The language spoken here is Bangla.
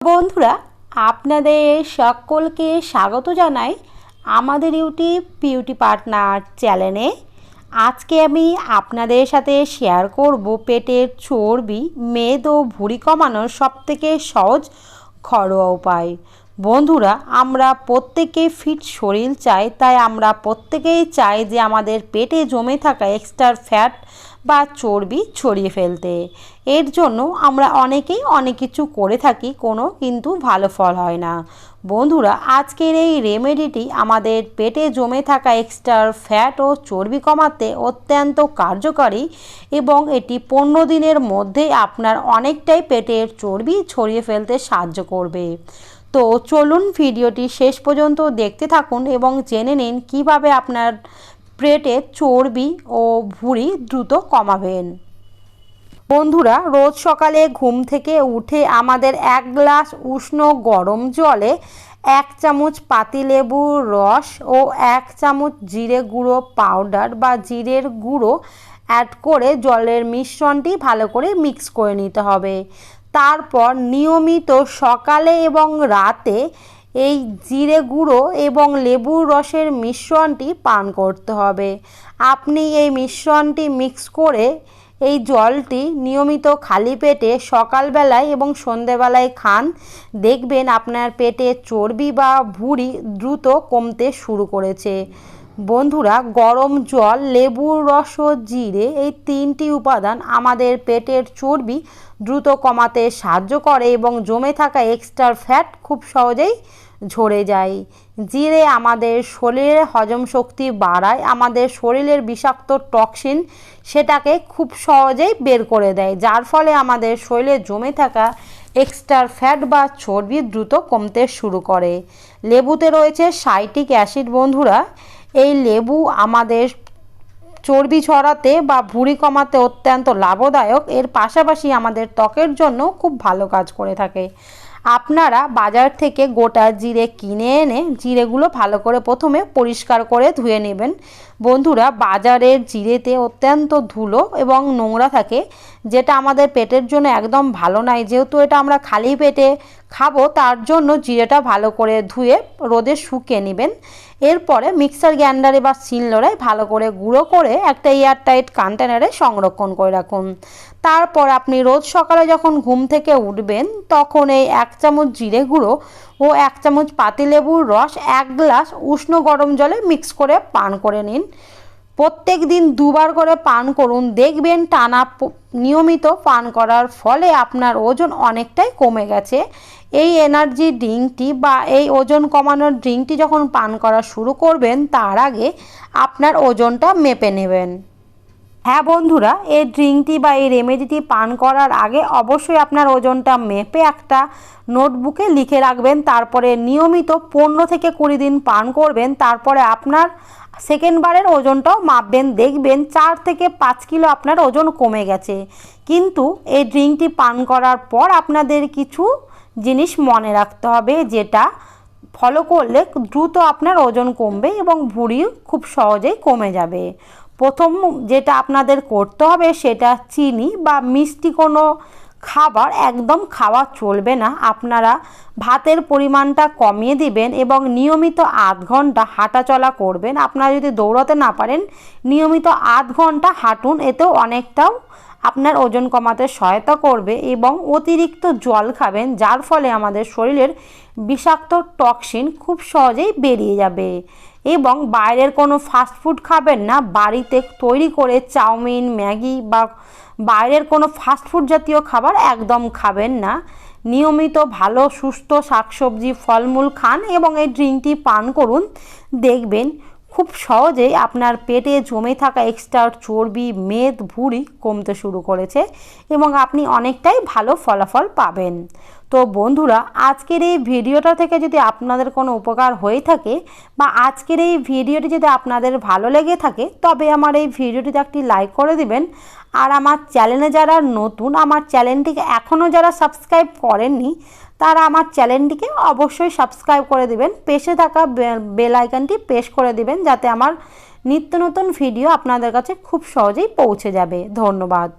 বন্ধুরা, আপনাদের সকলকে স্বাগত জানাই আমাদের ইউটিউব বিউটি পার্টনার চ্যানেলে। আজকে আমি আপনাদের সাথে শেয়ার করব পেটের চর্বি, মেদ ও ভুঁড়ি কমানোর সবথেকে সহজ ঘরোয়া উপায়। বন্ধুরা, আমরা প্রত্যেকে ফিট শরীর চাই, তাই আমরা প্রত্যেকেই চাই যে আমাদের পেটে জমে থাকা এক্সট্রা ফ্যাট বা চর্বি ছড়িয়ে ফেলতে। এর জন্য আমরা অনেকেই অনেক কিছু করে থাকি, কোনো কিন্তু ভালো ফল হয় না। বন্ধুরা, আজকের এই রেমেডিটি আমাদের পেটে জমে থাকা এক্সট্রা ফ্যাট ও চর্বি কমাতে অত্যন্ত কার্যকারী এবং এটি পনেরো দিনের মধ্যে আপনার অনেকটাই পেটের চর্বি ছড়িয়ে ফেলতে সাহায্য করবে। তো চলুন ভিডিওটি শেষ পর্যন্ত দেখতে থাকুন এবং জেনে নিন কীভাবে আপনার পেটে চর্বি ও ভুঁড়ি দ্রুত কমাবেন। বন্ধুরা, রোজ সকালে ঘুম থেকে উঠে আমাদের এক গ্লাস উষ্ণ গরম জলে এক চামচ পাতিলেবুর রস ও এক চামচ জিরে গুঁড়ো পাউডার বা জিরের গুঁড়ো অ্যাড করে জলের মিশ্রণটি ভালো করে মিক্স করে নিতে হবে। তারপর নিয়মিত সকালে এবং রাতে এই জিরে গুঁড়ো এবং লেবুর রসের মিশ্রণটি পান করতে হবে। আপনি এই মিশ্রণটি মিক্স করে এই জলটি নিয়মিত খালি পেটে সকালবেলায় এবং সন্ধেবেলায় খান। দেখবেন আপনার পেটে চর্বি বা ভুঁড়ি দ্রুত কমতে শুরু করেছে। বন্ধুরা, গরম জল লেবুর রস জিরে এই তিনটি উপাদান আমাদের পেটের চর্বি দ্রুত কমাতে সাহায্য করে এবং জমে থাকা এক্সট্রা ফ্যাট খুব সহজেই ঝরে যায়। জিরে আমাদের শরীরের হজম শক্তি বাড়ায়, আমাদের শরীরের বিষাক্ত টক্সিন সেটাকে খুব সহজেই বের করে দেয়, যার ফলে আমাদের শরীরে জমে থাকা এক্সট্রা ফ্যাট বা চর্বি দ্রুত কমতে শুরু করে। লেবুতে রয়েছে সাইটিক অ্যাসিড বন্ধুরা এই লেবু আমাদের চর্বি ছড়াতে বা ভুঁড়ি কমাতে অত্যন্ত লাভদায়ক। এর পাশাপাশি আমাদের ত্বকের জন্য খুব ভালো কাজ করে থাকে। আপনারা বাজার থেকে গোটা জিরে কিনে এনে জিরেগুলো ভালো করে প্রথমে পরিষ্কার করে ধুয়ে নেবেন। বন্ধুরা, বাজারের জিরেতে অত্যন্ত ধুলো এবং নোংরা থাকে, যেটা আমাদের পেটের জন্য একদম ভালো নয়। যেহেতু এটা আমরা খালি পেটে খাব, তার জন্য জিরেটা ভালো করে ধুয়ে রোদে শুকিয়ে নেবেন। এরপরে মিক্সার গ্রাইন্ডারে বা শিলনোড়ায় ভালো করে গুঁড়ো করে একটা এয়ারটাইট কন্টেনারে সংরক্ষণ করে রাখুন। তারপর আপনি রোজ সকালে যখন ঘুম থেকে উঠবেন, তখন এই এক চামচ জিরে গুঁড়ো ও এক চামচ পাতিলেবুর রস এক গ্লাস উষ্ণ গরম জলে মিক্স করে পান করে নিন। প্রত্যেক দিন দুবার করে পান করুন। দেখবেন টানা নিয়মিত পান করার ফলে আপনার ওজন অনেকটাই কমে গেছে। এই এনার্জি ড্রিঙ্কটি বা এই ওজন কমানোর ড্রিঙ্কটি যখন পান করা শুরু করবেন, তার আগে আপনার ওজনটা মেপে নেবেন। হ্যাঁ বন্ধুরা, এই ড্রিঙ্কটি বা এই রেমেডিটি পান করার আগে অবশ্যই আপনার ওজনটা মেপে একটা নোটবুকে লিখে রাখবেন, তারপরে নিয়মিত পনেরো থেকে কুড়ি দিন পান করবেন, তারপরে আপনার সেকেন্ডবারের ওজনটাও মাপবেন, দেখবেন চার থেকে পাঁচ কিলো আপনার ওজন কমে গেছে। কিন্তু এই ড্রিঙ্কটি পান করার পর আপনাদের কিছু জিনিস মনে রাখতে হবে, যেটা ফলো করলে দ্রুত আপনার ওজন কমবে এবং ভুঁড়িও খুব সহজেই কমে যাবে। প্রথম যেটা আপনাদের করতে হবে সেটা চিনি বা মিষ্টি কোনো খাবার একদম খাওয়া চলবে না। আপনারা ভাতের পরিমাণটা কমিয়ে দিবেন এবং নিয়মিত আধ ঘণ্টা হাঁটাচলা করবেন। আপনারা যদি দৌড়াতে না পারেন, নিয়মিত আধ ঘণ্টা হাঁটুন, এতেও অনেকটাও আপনার ওজন কমাতে সহায়তা করবে এবং অতিরিক্ত জল খাবেন, যার ফলে আমাদের শরীরের বিষাক্ত টক্সিন খুব সহজেই বেরিয়ে যাবে। এবং বাইরের কোনো ফাস্টফুড খাবেন না, বাড়িতে তৈরি করে চাউমিন, ম্যাগি বা বাইরের কোনো ফাস্টফুড জাতীয় খাবার একদম খাবেন না। নিয়মিত ভালো, সুস্থ শাকসবজি, ফলমূল খান এবং এই ড্রিঙ্কটি পান করুন, দেখবেন খুব সহজেই আপনার পেটে জমে থাকা এক্সট্রা চর্বি, মেদ, ভুঁড়ি কমতে শুরু করেছে এবং আপনি অনেকটাই ভালো ফলাফল পাবেন। তো বন্ধুরা, আজকের এই ভিডিওটা থেকে যদি আপনাদের কোনো উপকার হয়ে থাকে বা আজকের এই ভিডিওটি যদি আপনাদের ভালো লেগে থাকে, তবে আমার এই ভিডিওটিতে একটি লাইক করে দিবেন। আর আমার চ্যানেলে যারা নতুন, আমার চ্যানেলটিকে এখনও যারা সাবস্ক্রাইব করেননি, তারা আমার চ্যানেলটিকে অবশ্যই সাবস্ক্রাইব করে দিবেন। পেশে থাকা বেল আইকনটি প্রেস করে দিবেন, যাতে আমার নিত্য নতুন ভিডিও আপনাদের কাছে খুব সহজেই পৌঁছে যাবে। ধন্যবাদ।